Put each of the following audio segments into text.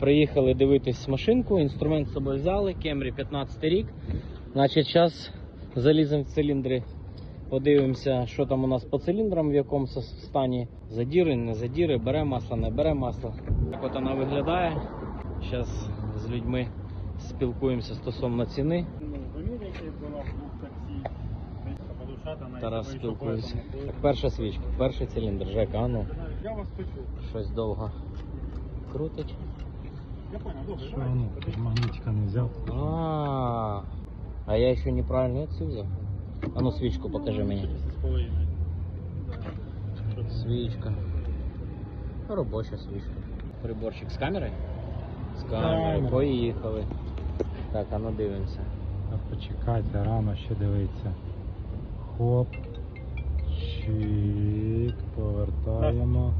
Приїхали дивитись машинку, інструмент з собою взяли, Кемрі 15 рік. Значить, зараз заліземо в циліндри, подивимося, що там у нас по циліндрам, в якому стані. Задіри, не задіри, бере масло, не бере масло. Так от вона виглядає. Зараз з людьми спілкуємося стосовно ціни. Тарас СП, спілкується. Перша свічка, перший циліндр, Жека, а ну, Я вас почув. щось довго крутить. Давай. воно? Тут не взяв. А, а я еще неправильно цю взяв. А ну свічку покажи з половиною. Свічка. Робоча свічка. Приборчик камери? З камери. Камера. Поїхали. Так, а ну дивимося. А почекайте, рано ще дивиться. Хоп. Чик. Повертаємо.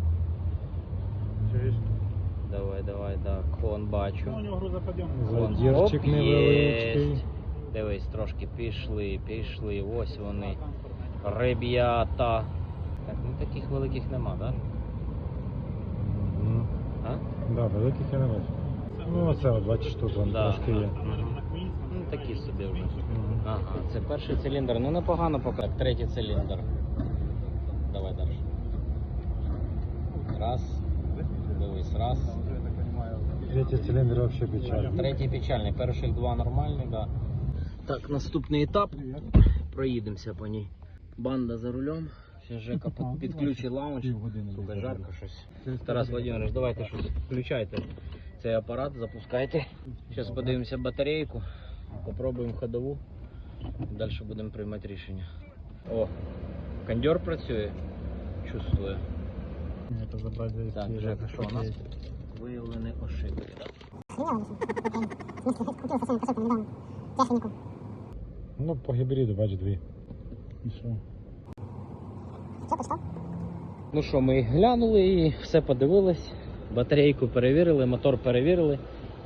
Чуєш? Давай, так. Хон бачу. Ну, у нього грузоподйом. Вон, Задірчик оп, невеличкий. єсть. Дивись, трошки пішли, пішли. Ось вони. Ребята. Так, ну таких великих нема, так? Мгм. А? Да, великих я не бачу. Ну оце от 20 штук вон Да. трошки є. Ну такі собі вже. Мгм. Ага, це перший циліндр. Ну непогано поки. Третій циліндр. Давай далі. Третій циліндр взагалі печаль. Третій печальний, перших два нормальні, да. Так, наступний етап. Проїдемося по ній. Банда за рулем. Ще Жека підключить лаунч. Сука, жарко щось. Тарас Владимирович, давайте щось включайте цей апарат, запускайте. Зараз подивимося батарейку, попробуємо ходову. Далі будемо приймати рішення. О, кондьор працює. Чувствую. Так, Жека, що у нас? Виявлені ошибки. Ну, по гібриду, бач, дві. І що? Ну що, ми глянули і все подивились. Батарейку перевірили, мотор перевірили.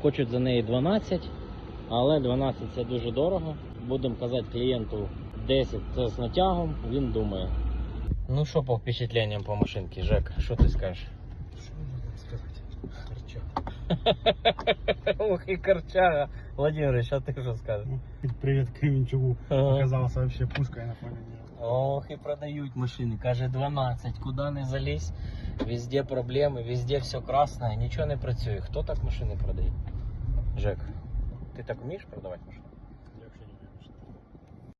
Хочуть за неї 12, але 12 це дуже дорого. Будемо казати клієнту 10 це з натягом, він думає. Ну що по впечатлениям по машинці, Жек, що ти скажеш? Ох і корчага. Владимирович, а ти що скажеш? Привіт Кременчугу. Ага. Вообще пушкой на нее. Ох, і продають машини. Каже 12, куди не залізь. Везде проблеми, везде все красне, нічого не працює. Хто так машини продає? Жек, ти так вмієш продавати машини?